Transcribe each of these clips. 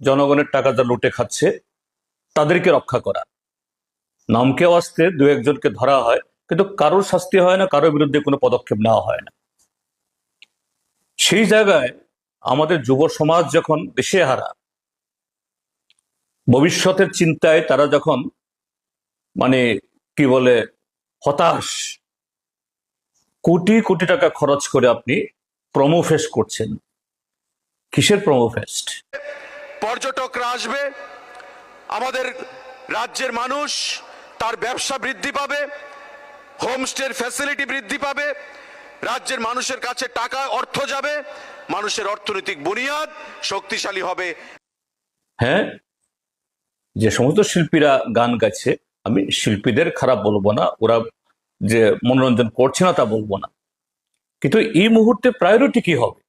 জনগণের টাকা যা লুটে খাচ্ছে, তাদেরকে রক্ষা করা। নামকে আসতে দু একজনকে ধরা হয়, কিন্তু কারোর শাস্তি হয় না, কারোর বিরুদ্ধে কোনো পদক্ষেপ নেওয়া হয় না। সেই জায়গায় আমাদের যুব সমাজ যখন দেশে হারা, ভবিষ্যতের চিন্তায় তারা যখন মানে কি বলে, হতাশ, কোটি কোটি টাকা খরচ করে আপনি প্রমো ফেস্ট করছেন। কিসের প্রমো ফেস্ট পর্যটকরা আসবে, আমাদের রাজ্যের মানুষ তার ব্যবসা বৃদ্ধি পাবে, হোমস্টের ফ্যাসিলিটি বৃদ্ধি পাবে, রাজ্যের মানুষের কাছে টাকা অর্থ যাবে, মানুষের অর্থনৈতিক বুনিয়াদ শক্তিশালী হবে। হ্যাঁ যে সমস্ত শিল্পীরা গান গাইছে আমি শিল্পীদের খারাপ বলব না, ওরা যে মনোরঞ্জন করছে না তা বলব না। কিন্তু এই মুহূর্তে প্রায়োরিটি কি হবে?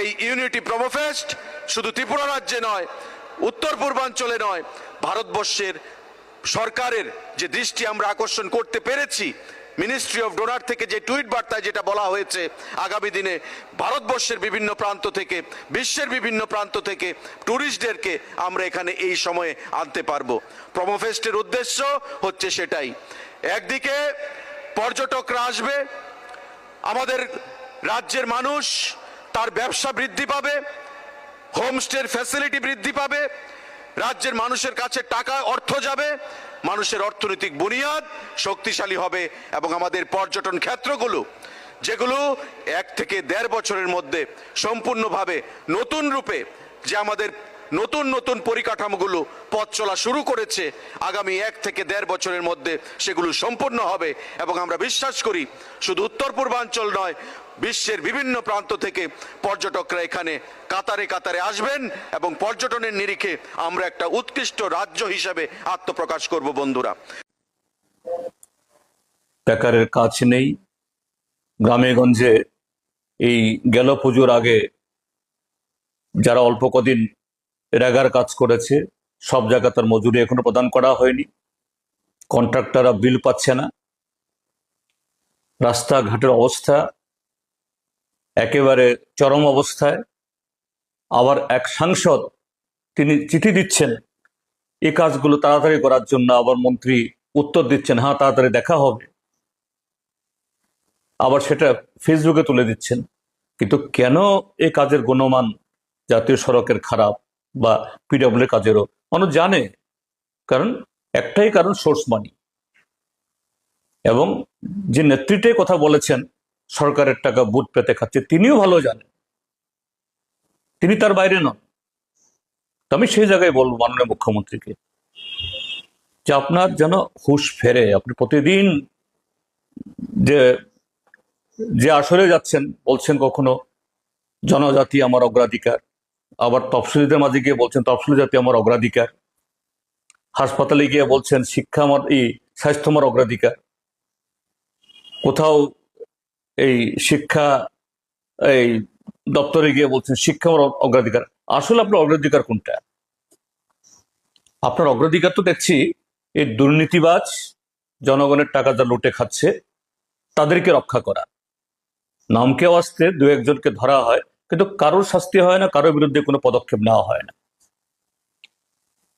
এই ইউনিটি প্রমোফেস্ট শুধু ত্রিপুরা রাজ্যে নয়, উত্তর পূর্বাঞ্চলে নয়, ভারতবর্ষের সরকারের যে দৃষ্টি আমরা আকর্ষণ করতে পেরেছি মিনিস্ট্রি অফ ডোনার থেকে যে টুইট বার্তায় যেটা বলা হয়েছে, আগামী দিনে ভারতবর্ষের বিভিন্ন প্রান্ত থেকে, বিশ্বের বিভিন্ন প্রান্ত থেকে ট্যুরিস্টদেরকে আমরা এখানে এই সময়ে আনতে পারব। প্রমোফেস্টের উদ্দেশ্য হচ্ছে সেটাই। একদিকে পর্যটকরা আসবে, আমাদের রাজ্যের মানুষ তার ব্যবসা বৃদ্ধি পাবে, হোমস্টের ফ্যাসিলিটি বৃদ্ধি পাবে, রাজ্যের মানুষের কাছে টাকা অর্থ যাবে, মানুষের অর্থনৈতিক বুনিয়াদ শক্তিশালী হবে এবং আমাদের পর্যটন ক্ষেত্রগুলো, যেগুলো এক থেকে দেড় বছরের মধ্যে সম্পূর্ণভাবে নতুন রূপে যে আমাদের নতুন নতুন পরিকাঠামোগুলো পথ চলা শুরু করেছে। আগামী এক থেকে দেড় বছরের মধ্যে সেগুলো সম্পূর্ণ হবে এবং আমরা বিশ্বাস করি, শুধু উত্তর পূর্বাঞ্চল নয়, বিশ্বের বিভিন্ন প্রান্ত থেকে পর্যটকরা এখানে কাতারে কাতারে আসবেন এবং পর্যটনের নিরিখে আমরা একটা উৎকৃষ্ট রাজ্য হিসেবে আত্মপ্রকাশ করব বন্ধুরা। বেকারের কাজ নেই। গ্রামে গঞ্জে এই গেল পুজোর আগে যারা অল্প কদিন রেগার কাজ করেছে। সব জায়গা তার মজুরি এখনও প্রদান করা হয়নি। কন্ট্রাক্টররা বিল পাচ্ছে না। রাস্তাঘাটের অবস্থা একেবারে চরম অবস্থায়। আবার এক সাংসদ তিনি চিঠি দিচ্ছেন এই কাজগুলো তাড়াতাড়ি করার জন্য আবার মন্ত্রী উত্তর দিচ্ছেন। হ্যাঁ তাড়াতাড়ি দেখা হবে। আবার সেটা ফেসবুকে তুলে দিচ্ছেন। কিন্তু কেন এ কাজের গুণমান জাতীয় সড়কের খারাপ? বা পিডব্লিউ কাজেরও। মানুষ জানে, কারণ একটাই কারণ সোর্স মানি এবং যে নেতৃত্বে কথা বলেছেন, সরকারের টাকা বুট পেতে খাচ্ছে, তিনিও ভালো জানেন। তিনি তার বাইরে নন। তো আমি সেই জায়গায় বলব মাননীয় মুখ্যমন্ত্রীকে যে আপনার যেন হুশ ফেরে। আপনি প্রতিদিন যে যে আসরে যাচ্ছেন, বলছেন কখনো, জনজাতি আমার অগ্রাধিকার। আবার তফসিলিদের মাঝে গিয়ে বলছেন, তফসিলি জাতি আমার অগ্রাধিকার। হাসপাতালে গিয়ে বলছেন, শিক্ষা আমার এই স্বাস্থ্য আমার অগ্রাধিকার। কোথাও এই শিক্ষা, এই দপ্তরে গিয়ে বলছেন, শিক্ষা আমার অগ্রাধিকার। আসলে আপনার অগ্রাধিকার কোনটা? আপনার অগ্রাধিকার তো দেখছি, এই দুর্নীতিবাজ জনগণের টাকা যা লুটে খাচ্ছে, তাদেরকে রক্ষা করা। নামকে আসতে দু একজনকে ধরা হয়। কিন্তু কারোর শাস্তি হয় না, কারোর বিরুদ্ধে কোনো পদক্ষেপ নেওয়া হয় না।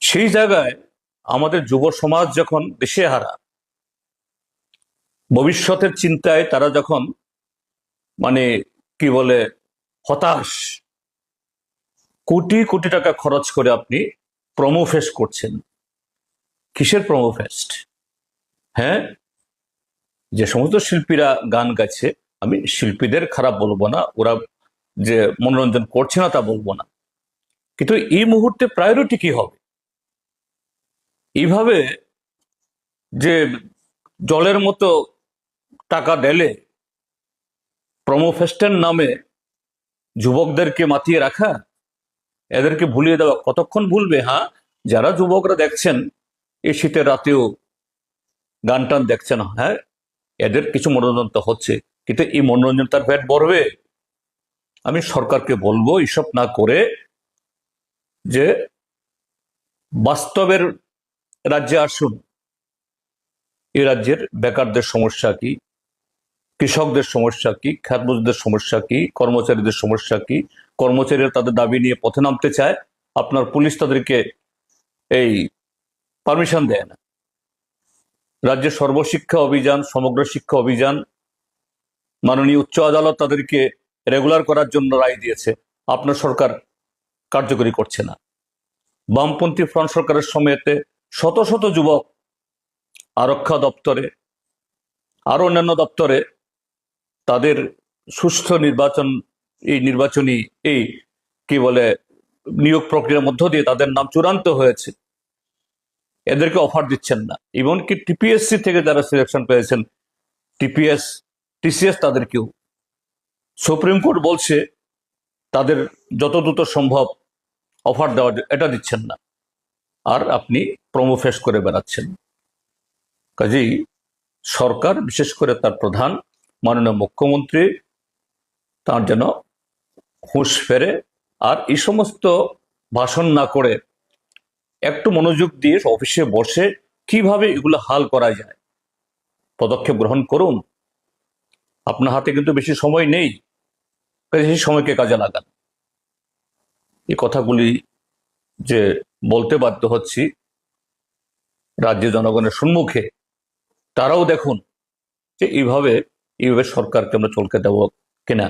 সেই জায়গায় আমাদের যুব সমাজ যখন দেশে হারা, ভবিষ্যতের চিন্তায় তারা যখন মানে কি বলে হতাশ, কোটি কোটি টাকা খরচ করে আপনি প্রমো ফেস্ট করছেন। কিসের প্রমো ফেস্ট হ্যাঁ? যে সমস্ত শিল্পীরা গান গাইছে, আমি শিল্পীদের খারাপ বলব না, ওরা যে মনোরঞ্জন করছে না তা বলব না। কিন্তু এই মুহূর্তে প্রায়োরিটি কি হবে? এইভাবে যে জলের মতো টাকা ঢেলে প্রমোফেস্টের নামে যুবকদেরকে মাতিয়ে রাখা, এদেরকে ভুলিয়ে দেওয়া, কতক্ষণ ভুলবে হ্যাঁ? যারা যুবকরা দেখছেন, এই শীতের রাতেও গান টান দেখছেন হ্যাঁ? এদের কিছু মনোরঞ্জন তো হচ্ছে, কিন্তু এই মনোরঞ্জন তার পেট ভরবে। আমি সরকারকে বলব এইসব না করে যে বাস্তবের রাজ্যে আসুন। এই রাজ্যের বেকারদের সমস্যা কি? কৃষকদের সমস্যা কি? খ্যাতমজুরদের সমস্যা কি? কর্মচারীদের সমস্যা কি? কর্মচারীরা তাদের দাবি নিয়ে পথে নামতে চায়, আপনার পুলিশ তাদেরকে এই পারমিশন দেয় না। রাজ্যের সর্বশিক্ষা অভিযান, সমগ্র শিক্ষা অভিযান, মাননীয় উচ্চ আদালত তাদেরকে রেগুলার করার জন্য রায় দিয়েছে। আপনার সরকার কার্যকরী করছে না। বামপন্থী ফ্রন্ট সরকারের সময়তে শত শত যুবক আরক্ষা দপ্তরে আরও অন্যান্য দপ্তরে তাদের সুস্থ নির্বাচন, এই নির্বাচনী, এই কি বলে, নিয়োগ প্রক্রিয়ার মধ্য দিয়ে তাদের নাম চূড়ান্ত হয়েছে। এদেরকে অফার দিচ্ছেন না। এমনকি টিপিএসসি থেকে যারা সিলেকশন পেয়েছেন টিপিএস টিসিএস তাদেরকেও সুপ্রিম কোর্ট বলছে, তাদের যত দ্রুত সম্ভব অফার দেওয়া এটা দিচ্ছেন না। আর আপনি প্রমো ফেস করে বেড়াচ্ছেন। কাজেই সরকার, বিশেষ করে তার প্রধান, মাননীয় মুখ্যমন্ত্রী, তার যেন হুঁশ ফেরে। আর এই সমস্ত ভাষণ না করে একটু মনোযোগ দিয়ে অফিসে বসে কীভাবে এগুলো হাল করা যায়, পদক্ষেপ গ্রহণ করুন। আপনার হাতে কিন্তু বেশি সময় নেই। সেই সময়কে কাজে লাগান। এই কথাগুলি যে বলতে বাধ্য হচ্ছি রাজ্যের জনগণের সম্মুখে, তারাও দেখুন যে এইভাবে এইভাবে সরকারকে আমরা চলকে দেব কিনা।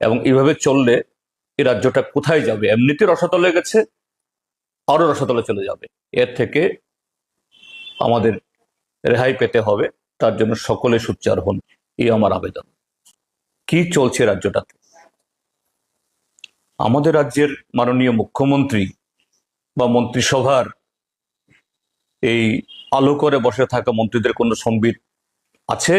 এবং এইভাবে চললে এই রাজ্যটা কোথায় যাবে? এমনিতে রসাতলে গেছে, আরও রসাতলে চলে যাবে। এর থেকে আমাদের রেহাই পেতে হবে, তার জন্য সকলে সুচ্চার হন, এই আমার আবেদন। কি চলছে রাজ্যটাতে? আমাদের রাজ্যের মাননীয় মুখ্যমন্ত্রী বা মন্ত্রিসভার এই আলো করে বসে থাকা মন্ত্রীদের কোনো সম্বিত আছে?